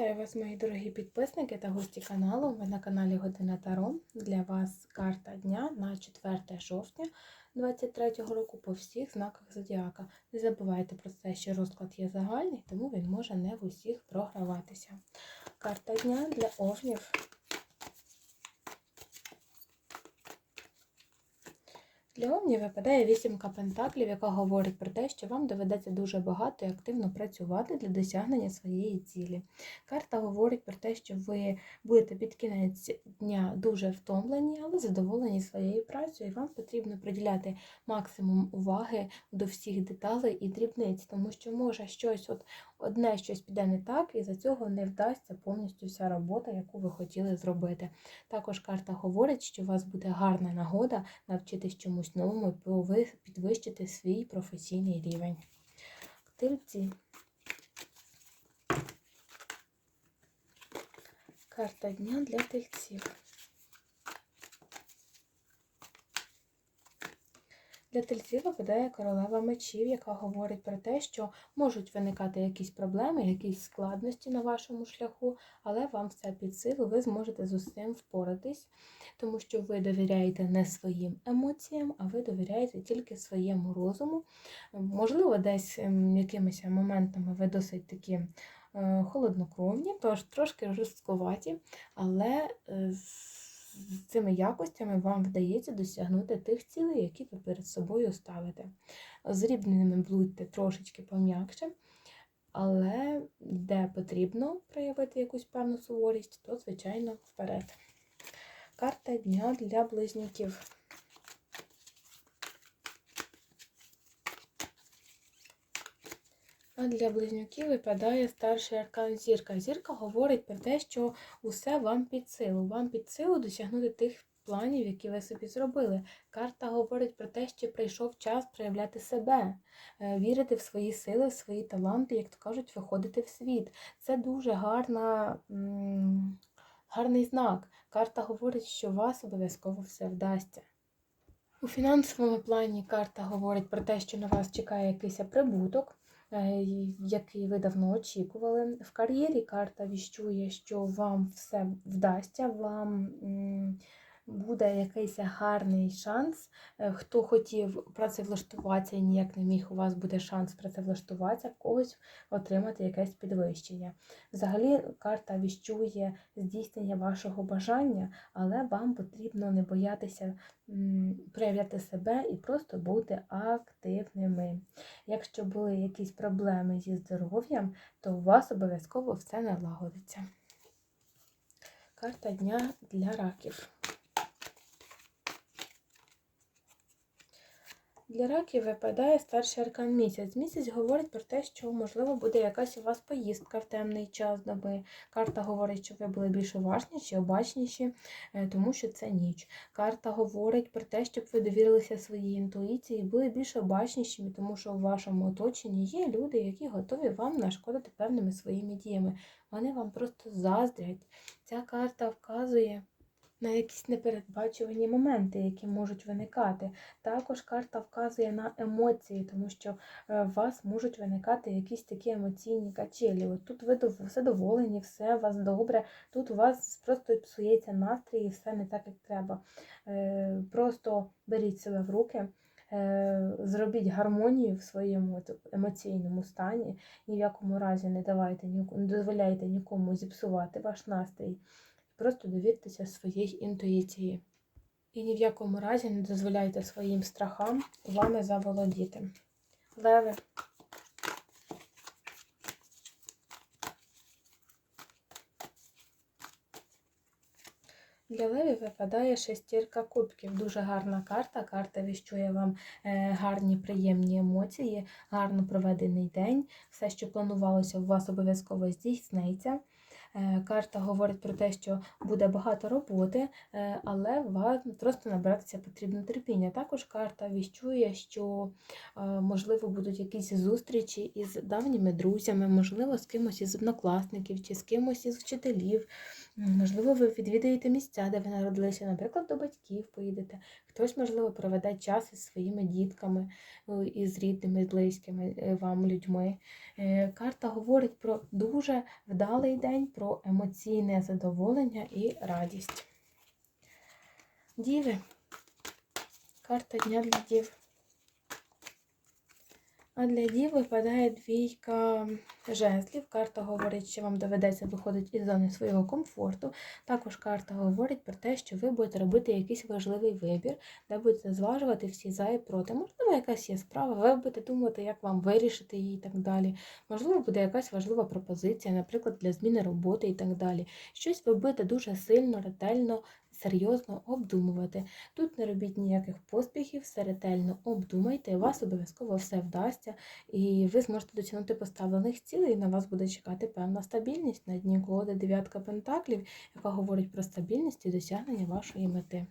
Вітаю вас, мої дорогі підписники та гості каналу. Ви на каналі Година Таро. Для вас карта дня на 4 жовтня 2023 року по всіх знаках Зодіака. Не забувайте про те, що розклад є загальний, тому він може не в усіх програватися. Карта дня для овнів. Для Овнів випадає вісімка пентаклів, яка говорить про те, що вам доведеться дуже багато і активно працювати для досягнення своєї цілі. Карта говорить про те, що ви будете під кінець дня дуже втомлені, але задоволені своєю працею, і вам потрібно приділяти максимум уваги до всіх деталей і дрібниць, тому що може щось от одне щось піде не так, і за цього не вдасться повністю вся робота, яку ви хотіли зробити. Також карта говорить, що у вас буде гарна нагода навчитись чомусь і підвищити свій професійний рівень. Тильці. Карта дня для тельців. Для тельців випадає королева мечів, яка говорить про те, що можуть виникати якісь проблеми, якісь складності на вашому шляху, але вам все під силу, ви зможете з усім впоратись, тому що ви довіряєте не своїм емоціям, а ви довіряєте тільки своєму розуму. Можливо, десь ем, якимись моментами ви досить такі е, холоднокровні, тож трошки жорсткуваті, але е, з цими якостями вам вдається досягнути тих цілей, які ви перед собою ставите. З рівними будьте трошечки пом'якше, але де потрібно проявити якусь певну суворість, то, звичайно, вперед. Карта дня для близнюків. А для близнюків випадає старший аркан зірка. Зірка говорить про те, що усе вам під силу. Вам під силу досягнути тих планів, які ви собі зробили. Карта говорить про те, що прийшов час проявляти себе, е, вірити в свої сили, в свої таланти, як то кажуть, виходити в світ. Це дуже гарна, гарний знак. Карта говорить, що вас обов'язково все вдасться. У фінансовому плані карта говорить про те, що на вас чекає якийсь прибуток. Е, який ви давно очікували. В кар'єрі карта віщує, що вам все вдасться, вам буде якийсь гарний шанс. Е, хто хотів працевлаштуватися і ніяк не міг, у вас буде шанс працевлаштуватися, в когось отримати якесь підвищення. Взагалі, карта віщує здійснення вашого бажання, але вам потрібно не боятися проявляти себе і просто бути активними. Якщо були якісь проблеми зі здоров'ям, то у вас обов'язково все налагодиться. Карта дня для раків. Для раків випадає старший аркан місяць. Місяць говорить про те, що, можливо, буде якась у вас поїздка в темний час доби. Карта говорить, що ви були більш уважніші, обачніші, е, тому що це ніч. Карта говорить про те, щоб ви довірилися своїй інтуїції, були більш обачнішими, тому що в вашому оточенні є люди, які готові вам нашкодити певними своїми діями. Вони вам просто заздрять. Ця карта вказує на якісь непередбачувані моменти, які можуть виникати. Також карта вказує на емоції, тому що е, у вас можуть виникати якісь такі емоційні качелі. От Тут ви задоволені, все у вас добре, тут у вас просто псується настрій і все не так, як треба. Е, просто беріть себе в руки. Е, зробіть гармонію в своєму емоційному стані, ні в якому разі не давайте не дозволяйте нікому зіпсувати ваш настрій. Просто довіртеся своїй інтуїції. І ні в якому разі не дозволяйте своїм страхам вами заволодіти. Леви. Для левів випадає шестірка кубків. Дуже гарна карта. Карта віщує вам е, гарні, приємні емоції, гарно проведений день. Все, що планувалося, у вас обов'язково здійсниться. Е, карта говорить про те, що буде багато роботи, е, але вам просто набратися потрібно терпіння. Також карта віщує, що, е, можливо, будуть якісь зустрічі із давніми друзями, можливо, з кимось із однокласників чи з кимось із вчителів. Можливо, ви відвідаєте місця, де ви народилися, наприклад, до батьків поїдете. Хтось, можливо, проведе час із своїми дітками, ну, із рідними, з близькими е, вам людьми. Е, Карта говорить про дуже вдалий день, про емоційне задоволення і радість. Діви. Карта дня для дів. А для дів випадає двійка жезлів. Карта говорить, що вам доведеться виходити із зони свого комфорту. Також карта говорить про те, що ви будете робити якийсь важливий вибір, де будете зважувати всі за і проти. Можливо, якась є справа, ви будете думати, як вам вирішити її і так далі. Можливо, буде якась важлива пропозиція, наприклад, для зміни роботи і так далі. Щось ви будете дуже сильно, ретельно серйозно обдумувати. Тут не робіть ніяких поспіхів, все ретельно обдумайте, вас обов'язково все вдасться, і ви зможете досягнути поставлених цілей, і на вас буде чекати певна стабільність на дні колоди дев'ятка пентаклів, яка говорить про стабільність і досягнення вашої мети.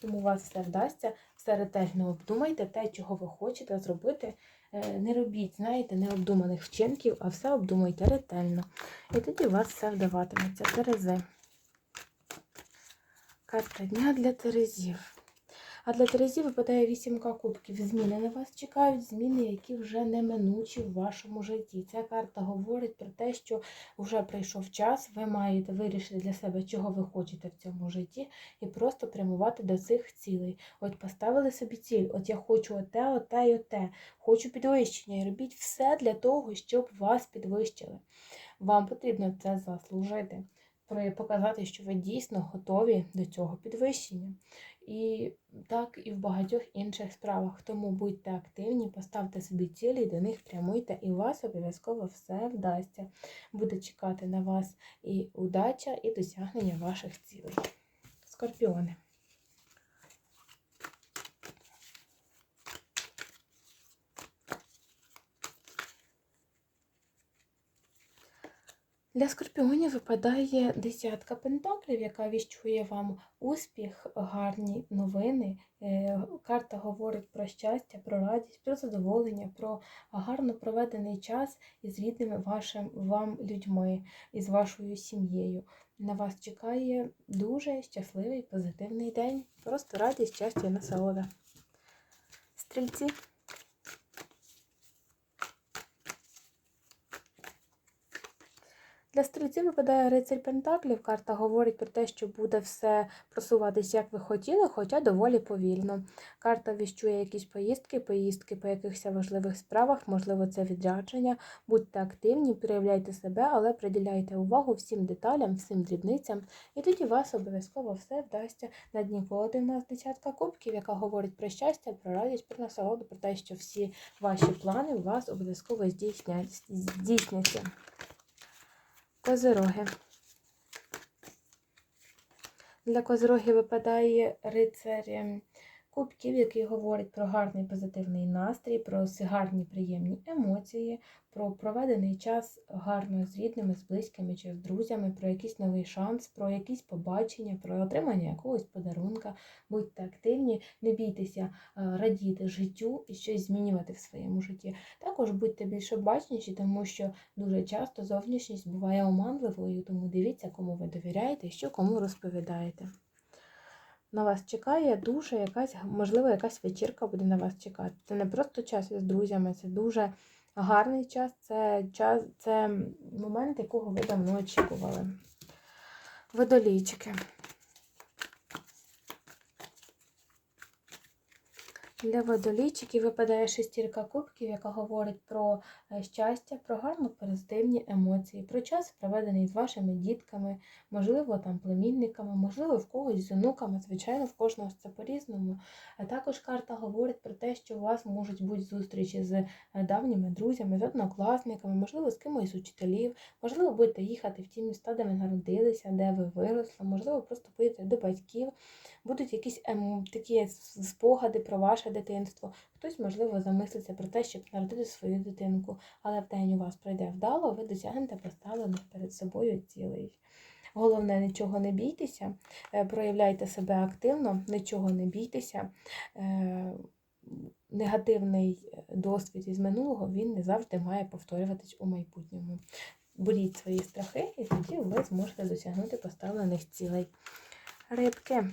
Тому у вас все вдасться, все ретельно обдумайте те, чого ви хочете зробити. Е, Не робіть, знаєте, необдуманих вчинків, а все обдумайте ретельно. І тоді у вас все вдаватиметься. Терези. Карта дня для Терезів. А для Терезів випадає вісімка кубків. Зміни на вас чекають, зміни, які вже неминучі в вашому житті. Ця карта говорить про те, що вже прийшов час, ви маєте вирішити для себе, чого ви хочете в цьому житті, і просто прямувати до цих цілей. От поставили собі ціль, от я хочу оте, оте і оте, хочу підвищення. І робіть все для того, щоб вас підвищили. Вам потрібно це заслужити показати, що ви дійсно готові до цього підвищення. І так і в багатьох інших справах. Тому будьте активні, поставте собі цілі, до них прямуйте, і у вас обов'язково все вдасться. Буде чекати на вас і удача, і досягнення ваших цілей. Скорпіони. Для скорпіонів випадає десятка пентаклів, яка віщує вам успіх, гарні новини. Е, Карта говорить про щастя, про радість, про задоволення, про гарно проведений час із рідними вашим вам людьми, із вашою сім'єю. На вас чекає дуже щасливий, позитивний день. Просто радість, щастя і насолода. Стрільці. Для стрільців випадає рицарь Пентаклів. Карта говорить про те, що буде все просуватись, як ви хотіли, хоча доволі повільно. Карта віщує якісь поїздки, поїздки по якихось важливих справах, можливо, це відрядження. Будьте активні, проявляйте себе, але приділяйте увагу всім деталям, всім дрібницям, і тоді вас обов'язково все вдасться на дні колоди. У нас десятка кубків, яка говорить про щастя, про радість, про насолоду, про те, що всі ваші плани у вас обов'язково здійснять- здійсняться. Козироги. Для козирогів випадає рицар ем, кубків, який говорить про гарний позитивний настрій, про гарні приємні емоції, про проведений час гарно з рідними, з близькими чи з друзями, про якийсь новий шанс, про якісь побачення, про отримання якогось подарунка. Будьте активні, не бійтеся е, радіти життю і щось змінювати в своєму житті. Також будьте більш обачніші, тому що дуже часто зовнішність буває оманливою, тому дивіться, кому ви довіряєте і що кому розповідаєте. На вас чекає дуже якась, можливо, якась вечірка буде на вас чекати. Це не просто час із друзями, це дуже гарний час, це час, це момент, якого ви давно очікували. Водолійчики. Для водолійчиків випадає шестірка кубків, яка говорить про е, щастя, про гарно позитивні емоції, про час, проведений з вашими дітками, можливо, там племінниками, можливо, в когось з онуками, звичайно, в кожного це по-різному. А також карта говорить про те, що у вас можуть бути зустрічі з е, давніми друзями, з однокласниками, можливо, з кимось з учителів, можливо, будете їхати в ті міста, де ви народилися, де ви виросли, можливо, просто поїдете до батьків будуть якісь ем, такі спогади про ваше дитинство. Хтось, можливо, замислиться про те, щоб народити свою дитинку, але в день у вас пройде вдало, ви досягнете поставлених перед собою цілей. Головне, нічого не бійтеся, е, проявляйте себе активно, нічого не бійтеся. Е, Негативний досвід із минулого він не завжди має повторюватись у майбутньому. Боріть свої страхи, і тоді ви зможете досягнути поставлених цілей. Рибки.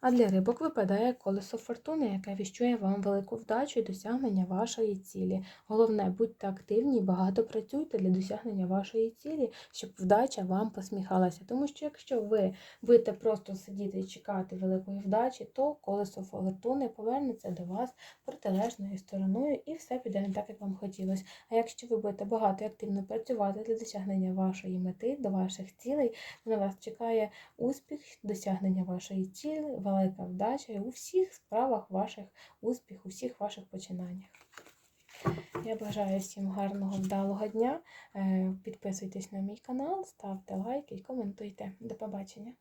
А для рибок випадає колесо фортуни, яке віщує вам велику вдачу і досягнення вашої цілі. Головне, будьте активні, і багато працюйте для досягнення вашої цілі, щоб вдача вам посміхалася. Тому що якщо ви будете просто сидіти і чекати великої вдачі, то колесо фортуни повернеться до вас протилежною стороною і все піде не так, як вам хотілося. А якщо ви будете багато і активно працювати для досягнення вашої мети, до ваших цілей, то на вас чекає успіх, досягнення вашої цілі, велика вдача у всіх справах ваших успіх, у всіх ваших починаннях. Я бажаю всім гарного, вдалого дня. Е, Підписуйтесь на мій канал, ставте лайки і коментуйте. До побачення!